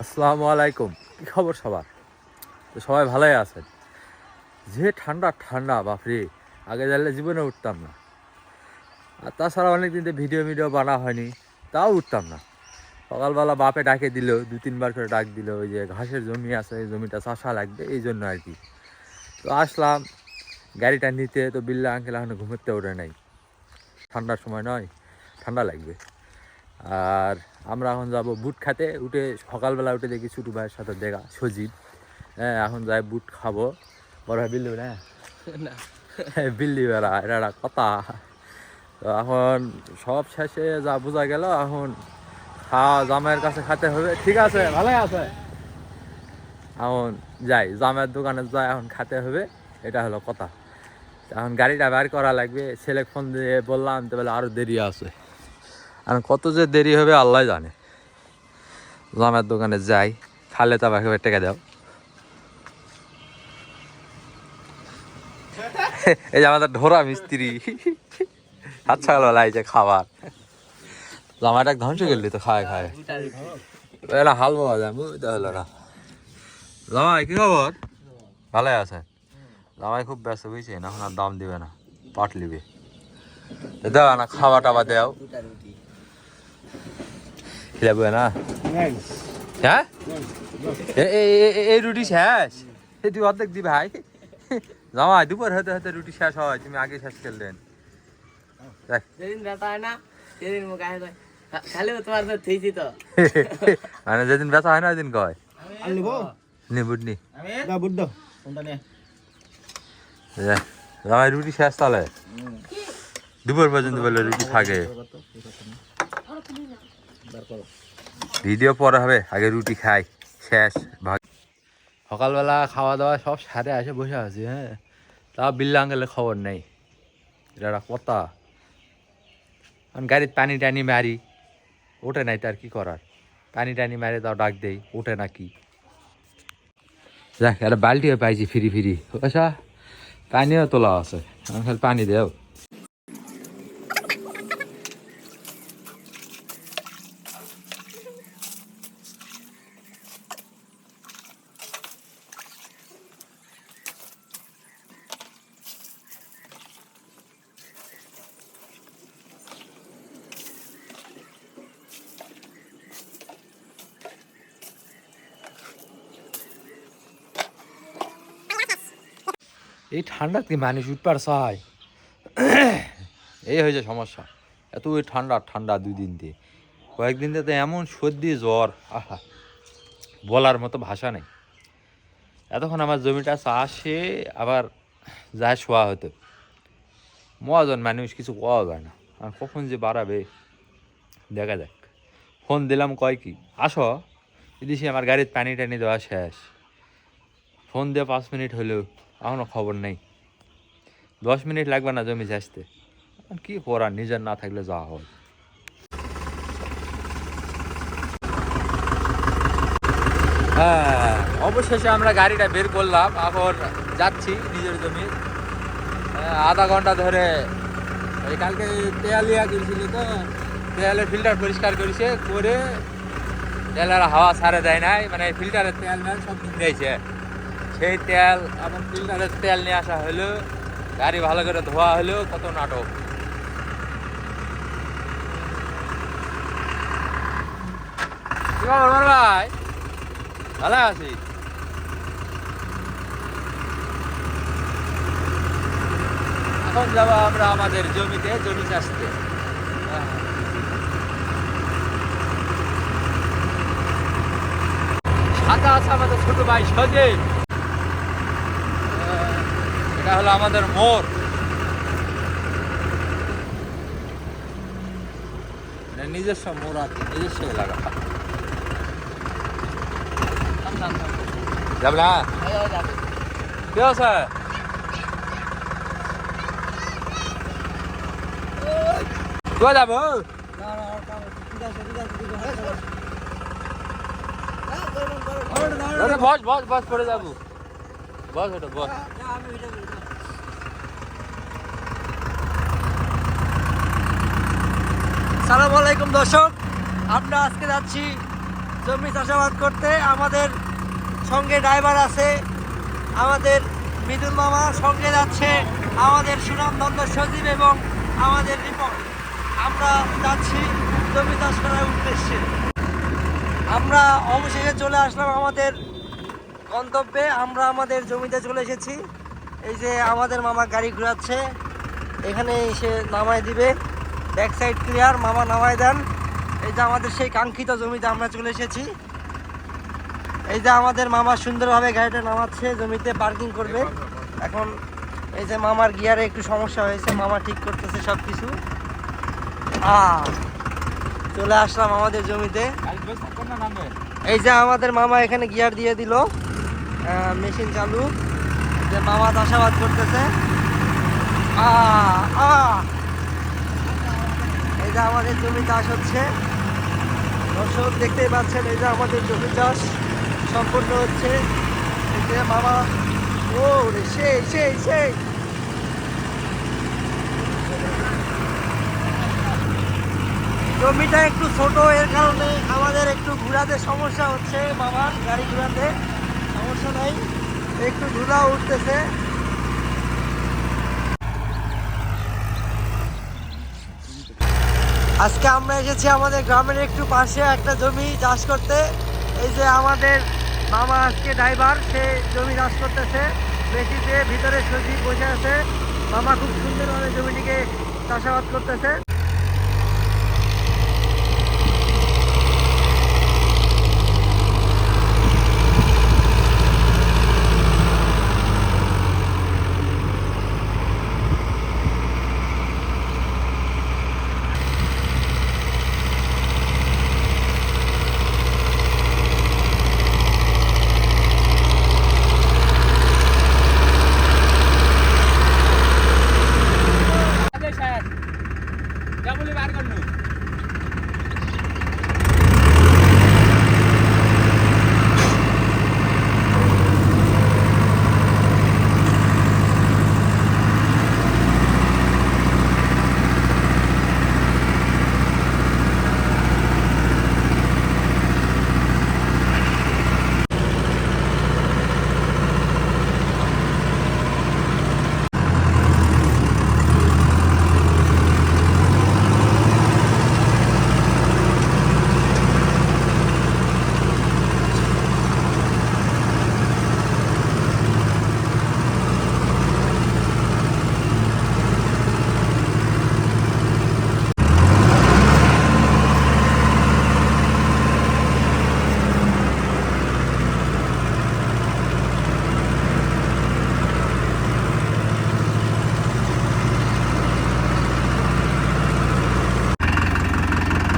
আসসালামু আলাইকুম। কি খবর সবার? তো সবাই ভালোই আছেন? যে ঠান্ডা ঠান্ডা, বাপরে। আগে জানলে জীবনে উঠতাম না। আর তাছাড়া অনেক দিন ভিডিও ভিডিও বানা হয়নি, তাও উঠতাম না। সকালবেলা বাপে ডাকে দিল, দু, তিনবার করে ডাক দিল, ওই যে ঘাসের জমি আছে, এই জমিটা চাষা লাগবে, এই জন্য আর কি। তো আসলাম, গাড়িটা নিতে, তো বিল্লা, আঙ্কেল এখন ঘুমোতে ওঠে নাই। ঠান্ডার সময় নয়, ঠান্ডা লাগবে। আর আমরা এখন যাব বুট খাতে উঠে সকালবেলা উঠে দেখি ছোটো ভাইয়ের সাথে দেখা সজীব। হ্যাঁ এখন যাই বুট খাব। বড় ভাই বিল্লু না? না। বিল্লি বেড়া এটা একটা কথা। তো এখন সব শেষে যা বোঝা গেল এখন খাওয়া জামাইয়ের কাছে খেতে হবে। ঠিক আছে? ভালোই আছে। এখন যাই জামাইয়ের দোকানে যাই এখন খেতে হবে। এটা হলো কথা। এখন গাড়িটা বের করা লাগবে। ছেলে ফোন দিয়ে বললাম তো বলে আরও দেরি আছে। আর কত যে দেরি হবে আল্লাহ জানে। জামাইয়ের দোকানে যাই, খালে তা বাকি টেকে দাও এই যে আমাদের ঢোরা মিস্ত্রি। আচ্ছা হলো লাইছে খাবার। জামাইটা ধ্বংস করলি তো খায় খায়। এলা হাল পাওয়া যায় বুঝতে হলো না। জামাই, কি খবর? ভালোই আছে। জামাই খুব ব্যস্ত বুঝছে না? এখন আর দাম দিবে না, পাট লিবে দাও না খাওয়া টাবা দেও। খিলাবে না হ্যাঁ এই রুটি শেষ? এ তুই অর্ধেক দি ভাই। জামাই দুপুর হতে হতে রুটি শেষ হয় তুমি আগে শেষ করলেন হয় মানে যেদিন ব্যথা হয় না ওই দিন কয়? আর নিব? নি বুঝনি না বুদ্ধ কোনটা নিয়ে? জামাই রুটি শেষ তাহলে? দুপুর পর্যন্ত বলে রুটি থাকে। ভিডিও পরে হবে আগে রুটি খাই শেষ ভাগ। সকালবেলা খাওয়া দাওয়া সব সারে আসে বসে আছি হ্যাঁ। তা বিল্লা আঙ্গেলে খবর নেই। এটা একটা কথা। আমি গাড়ির পানি টানি মারি ওঠে নাই তার কি করার? পানি টানি মারি তাও ডাক দেই ওঠে না কি? দেখ একটা বালতিও পাইছি ফিরি ফিরি। আচ্ছা পানিও তোলা আছে আমি খালি পানি দেও এই ঠান্ডা কি মানুষ উঠবার চায় এই হয়েছে সমস্যা। এত ঠান্ডা ঠান্ডা দুই দিন দিয়ে কয়েকদিন তো এমন সর্দি, জ্বর, আহা, বলার মতো ভাষা নেই। এতক্ষণ আমার জমিটা চাষে আবার যায় শোয়া হতো। মহাজন মানুষ কিছু কোয়া যায় না। আর কখন যে বাড়াবে, দেখা যাক। ফোন দিলাম কয় কি, আসো। এদিকে আমার গাড়ির পানি টানি দেওয়া শেষ। ফোন দিয়ে পাঁচ মিনিট হলেও এখনও খবর নেই। দশ মিনিট লাগবে না জমি আসতে কি করার? নিজের না থাকলে যাওয়া হয়। হ্যাঁ অবশেষে আমরা গাড়িটা বের করলাম। এখন যাচ্ছি নিজের জমি। হ্যাঁ, আধা ঘণ্টা ধরে। এই কালকে তেল ইয়া করেছিল তো। তেলের ফিল্টার পরিষ্কার করেছে করে তেলের হাওয়া ছাড়ে দেয় নাই। মানে ফিল্টারের তেল মেল সব নিয়েছে সেই তেল আবার ফিল্টারের তেল নিয়ে আসা হলো। গাড়ি ভালো করে ধোয়া হলেও কত নাটক। ভাই? ভালো আছি? এখন যাব আমরা আমাদের জমিতে, জমি চাষতে। সাদা আছে আমাদের ছোট ভাই সজীব। এটা হলো আমাদের মোর। নিজস্ব মোর আছে নিজস্ব এলাকা। যাব না? কি আছে? কোথায় যাব? বস বস বস পরে যাব। বস ওটা, বস। সালাম আলাইকুম দর্শক। আমরা আজকে যাচ্ছি জমি চাষাবাদ করতে। আমাদের সঙ্গে ড্রাইভার আছে, আমাদের মিদুল মামা, সঙ্গে যাচ্ছে আমাদের সুনামধন্য সজীব এবং আমাদের রিপন। আমরা যাচ্ছি জমি চাষ করার উদ্দেশ্যে। আমরা অবশেষে চলে আসলাম আমাদের গন্তব্যে। আমরা আমাদের জমিতে চলে এসেছি। এই যে আমাদের মামা গাড়ি ঘোরাচ্ছে। এখানে এসে নামায় দিবে। ব্যাক সাইড ক্লিয়ার, মামা নামায় দেন। এই যে আমাদের সেই কাঙ্ক্ষিত জমিতে আমরা চলে এসেছি। এই যে আমাদের মামা সুন্দরভাবে গাড়িটা নামাচ্ছে, জমিতে পার্কিং করবে। এখন এই যে মামার গিয়ারে একটু সমস্যা হয়েছে, মামা ঠিক করতেছে সব কিছু চলে আসলাম আমাদের জমিতে। এই যে আমাদের মামা এখানে গিয়ার দিয়ে দিল মেশিন চালু। যে মামা চাষাবাদ করতেছে। এই যে আমাদের জমি চাষ হচ্ছে। দর্শক, দেখতেই পাচ্ছেন যে আমাদের জমি চাষ সম্পূর্ণ হচ্ছে। যে মামা, ও রে, সেই সেই সেই। জমিটা একটু ছোট, এর কারণে আমাদের একটু ঘোরাতে সমস্যা হচ্ছে, মামার গাড়ি ঘোরাতে সমস্যা নাই। একটু ধুলা উঠতেছে। আজকে আমরা এসেছি আমাদের গ্রামের একটু পাশে একটা জমি চাষ করতে। এই যে আমাদের মামা আজকে ড্রাইভার, সে জমি চাষ করতেছে। বেশিতে ভিতরে সবজি বসে আছে। মামা খুব সুন্দরভাবে জমিটিকে চাষাবাদ করতেছে।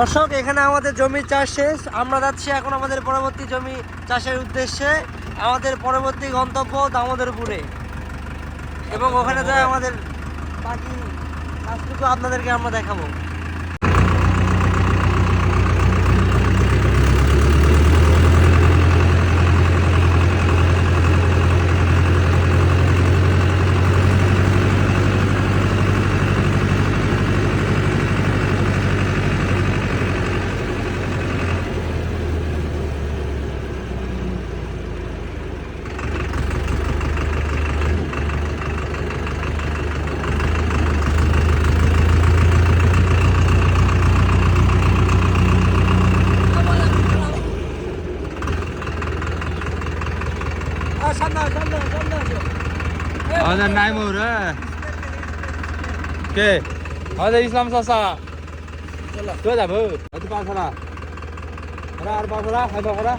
দর্শক, এখানে আমাদের জমি চাষ শেষ। আমরা যাচ্ছি এখন আমাদের পরবর্তী জমি চাষের উদ্দেশ্যে। আমাদের পরবর্তী গন্তব্য দামোদরপুরে। এবং ওখানে যায় আমাদের বাকি কাজটুকু আপনাদেরকে আমরা দেখাবো। আমাদের নাইমুর হ্যাঁ কে আমাদের ইসলাম চাষা চলে যাব হয়তো পাঁচশোটা ওরা আর পাঁচশোটা হয়তো ওরা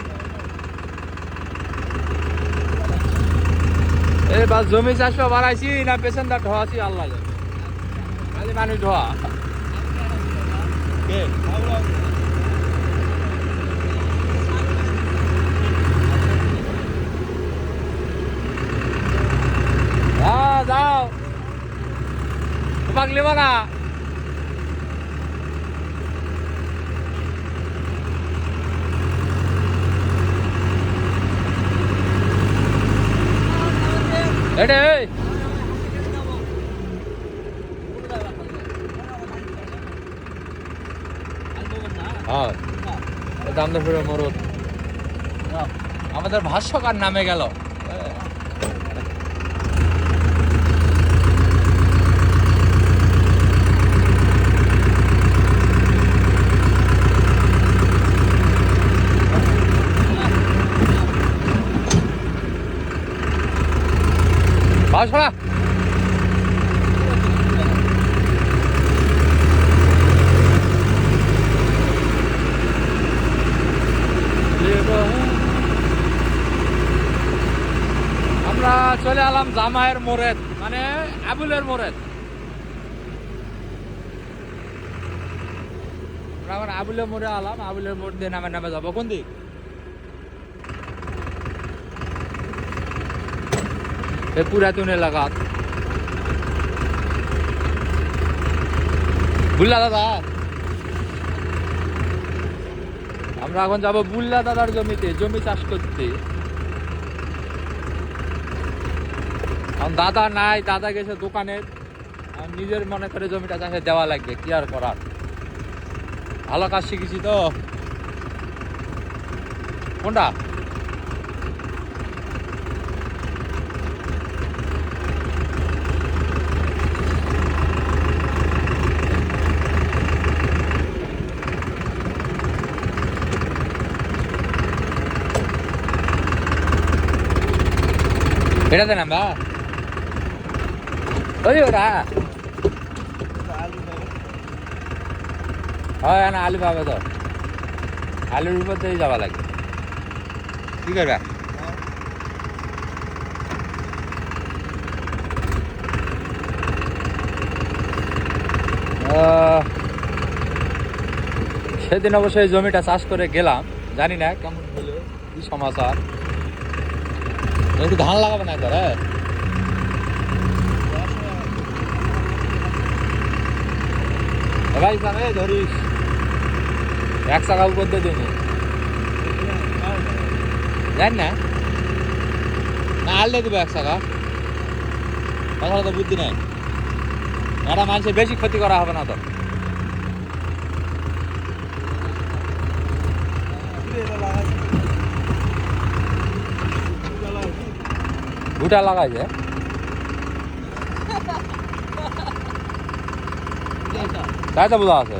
এই বাস জমি চাষ বাড়াইছি না পেশেন্টার ঢোয়াছি আল্লাহ খালি মানুষ ঢোয়া কে হ্যাঁ যাও তোমাক লিব না এডে হ্যাঁ দাম দশ মরদ আমাদের ভাষ্যকার নামে গেল। ভাষা আমরা চলে এলাম জামাইয়ের মোড়েদ মানে আবুলের আমরা এখন আবুলের মোড়ে আলাম, আবুলের মোড় দিয়ে নামে নামে যাব। কোন দিক পুরাতন এলাকা বুল্লা দাদা। আমরা এখন যাব বুল্লা দাদার জমিতে, জমি চাষ করতে। দাদা নাই, দাদা গেছে দোকানে। নিজের মনে করে জমিটা চাষে দেওয়া লাগবে, কি আর করার? ভালো কাজ শিখেছি তো। কোনটা? এটাতে নাম্বা ওই ওরা। হয় আলু পাবে তো। আলুর উপর দিয়েই যাওয়া লাগবে কি করবে? সেদিন অবশ্যই জমিটা চাষ করে গেলাম। জানি না কেমন হলো, কি সমাচার। একটু ধান লাগাবে না করে ভাই সামনে ধরিস। এক টাকা উপর দিয়ে দেবো। জানি না? না, আনলে দেবো এক টাকা তাছাড়া তো বুদ্ধি নাই। এটা মানুষের বেশি ক্ষতি করা হবে না তো। ভুটা লাগাইছে তাই তো বোঝা আছে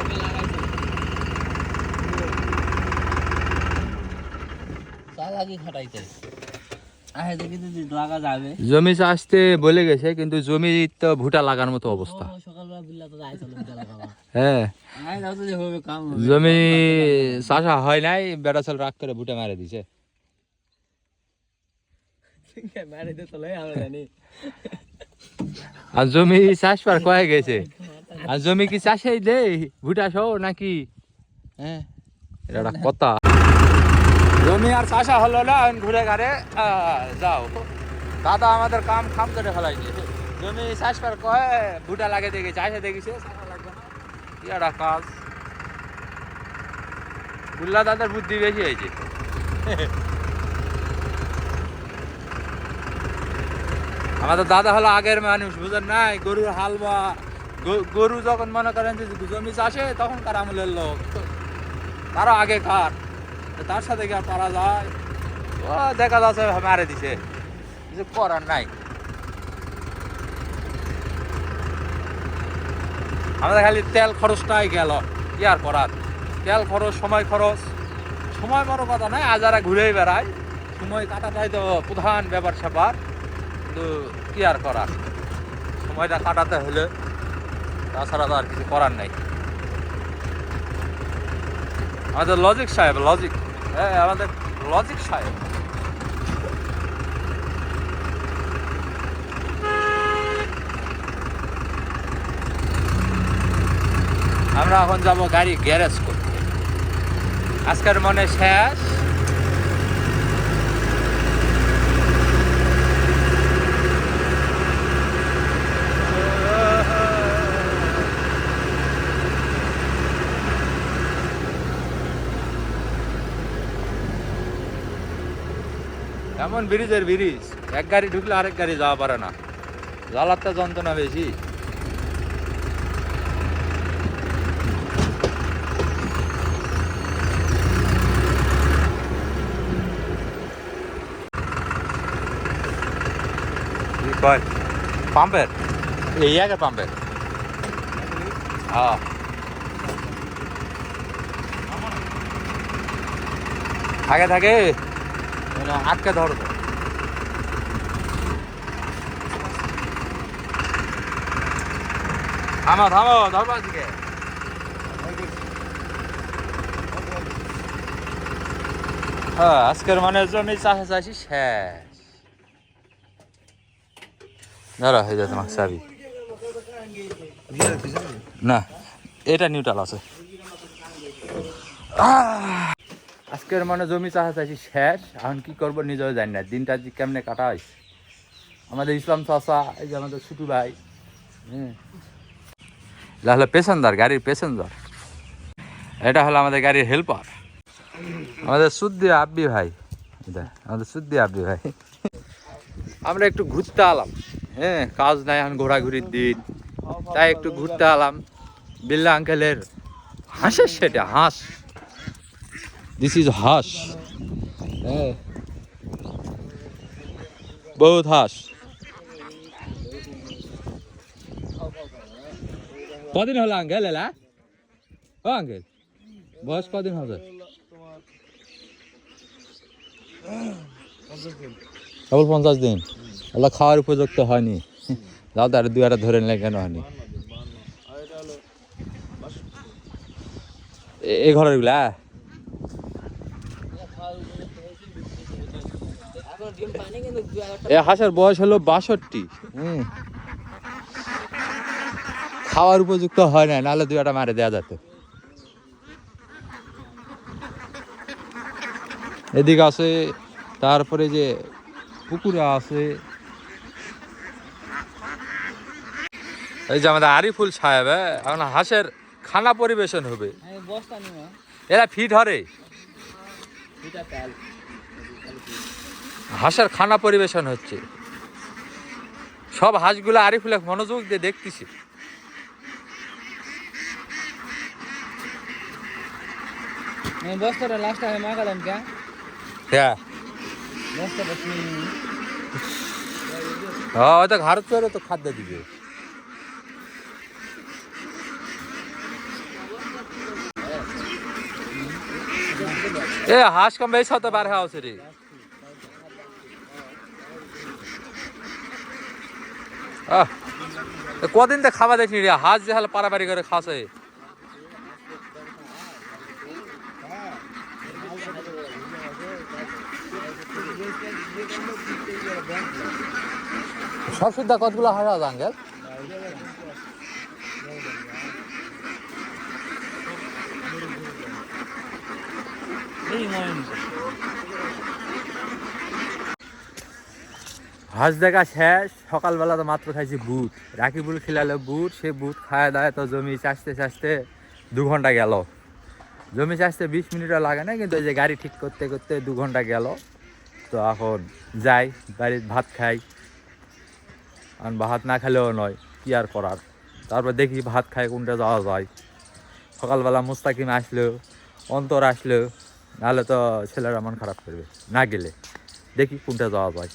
জমি চাষতে বলে গেছে কিন্তু জমি তো ভুটা লাগার মতো অবস্থা। হ্যাঁ। জমি চাষা হয় নাই বেড়া চাল রাগ করে ভুটা মারে দিছে। আর জমি চাষ পার কয়ে গেছে? আর জমি কি চাষেই দেই? ভুটা সহ নাকি? হ্যাঁ। এটা কথা। জমি আর চাষা হলো না ঘুরে ঘাড়ে যাও। দাদা আমাদের কাম খাম করে ফেলাইছে জমি চাষ পার কয়ে ভুটা লাগে দেখে চাষে দেখেছে একটা কাজ। বুল্লা দাদার বুদ্ধি বেশি হয়েছে। আমাদের দাদা হলো আগের মানুষ বুঝেন নাই? গরুর হাল বা গ- গরু যখন মনে করেন যে জমি চাষে তখনকার আমলের লোক? তারও আগে কার তার সাথে কি আর পারা যায়? ও, দেখা যাচ্ছে মারে দিছে। কিছু করার নাই। আমাদের খালি তেল খরচটাই গেল। কি আর করার? তেল খরচ, সময় খরচ। সময় বড় কথা নাই আজারা ঘুরেই বেড়ায়। সময় কাটাটাই তো প্রধান ব্যাপার স্যাপার কিন্তু কি আর করার? সময়টা কাটাতে হলে তাছাড়া তো আর কিছু করার নাই। আমাদের লজিক সাহেব লজিক হ্যাঁ আমাদের লজিক সাহেব। আমরা এখন যাব গাড়ি গ্যারেজ করতে। আজকের মনে শেষ। এমন ব্রিজের ব্রিজ। এক গাড়ি ঢুকলে আরেক গাড়ি যাওয়া পারে না। জ্বালাতে যন্ত্রণা বেশি। পাম্পের? এই আগে পাম্পের। হ্যাঁ। আগে থাকে। আটকে ধরবো থামো থামো, ধরবো আজকে। হ্যাঁ আজকের মানে জমি চাষে চাষি শেষ। ধরো হয়ে যাচ্ছে তোমার চাবি। না, এটা নিউট্রাল আছে। আহ! আজকের মানে জমি চাষা চাষি শেষ, এখন কি করব নিজেও জানি না। দিনটা যে কেমনে কাটাই আমাদের ইসলাম চাষা এই যে আমাদের ছোটু ভাই হ্যাঁ। এটা হলো প্যাসেঞ্জার গাড়ির প্যাসেঞ্জার এটা হলো আমাদের গাড়ির হেল্পার আমাদের সুদ্দি আব্বি ভাই। এটা, আমাদের সুদ্দি আব্বি ভাই। আমরা একটু ঘুরতে আলাম হ্যাঁ। কাজ নাই, এখন ঘোরাঘুরির দিন। তাই একটু ঘুরতে আলাম। বিল্লা আঙ্কেলের হাঁসের সেটা, হাঁস। দিস ইজ হাঁস হ্যাঁ বহুত হাঁস কদিন হলো আঙ্কেল এলা? ও আঙ্কেল, বয়স কদিন হবে? কেবল পঞ্চাশ দিন। ওগুলো খাওয়ার উপযুক্ত হয়নি। যাও তার দু একটা ধরে নিলে কেন হয়নি? এ- ঘরেরগুলা এখন ডিম পানি কিন্তু দু একটা এ হাঁসের বয়স হলো বাষট্টি। হুম। খাওয়ার উপযুক্ত হয় না নাহলে দুই একটা মারে দেওয়া যেত এদিকে আছে তারপরে যে পুকুরে আছে। এই যে আমাদের আরিফুল সাহেব এখন হাঁসের খানা পরিবেশন হবে। এরা ফিট হরে। হাঁসের খানা পরিবেশন হচ্ছে। সব হাঁসগুলো আরিফুল মনোযোগ দিয়ে দেখতেছি। বস্তাটা লাস্ট আমি মাগালাম কে? হ্যাঁ। বস্তাটা হ্যাঁ হয়তো ঘর চড়ে তো খাদ্য দিবে। এ হাঁস কম বেশ হতে পারে হাউস রে আহ, এ কদিন তো খাওয়া দেখিনি রে হাঁস যে হালে পারাপারি করে খাসে সব সুদ্ধা কতগুলো হারা আঙ্কেল? এই হাঁস দেখা শেষ। সকালবেলা তো মাত্র খাইছি বুট। রাকিবুল খিলালে বুট, সে বুট খায় দায় তো জমি চাষতে চাষতে দু ঘণ্টা গেল। জমি চাষতে বিশ মিনিটও লাগে না, কিন্তু এই যে গাড়ি ঠিক করতে করতে দু ঘণ্টা গেল। তো এখন যাই, বাড়ির ভাত খাই। আর ভাত না খেলেও নয়, কি আর করার? তারপর দেখি ভাত খাই কোনটা যাওয়া যায়। সকালবেলা মুস্তাকিম আসলো, অন্তর আসলো, নাহলে তো ছেলেরা মন খারাপ করবে, না গেলে। দেখি কোনটা যাওয়া যায়।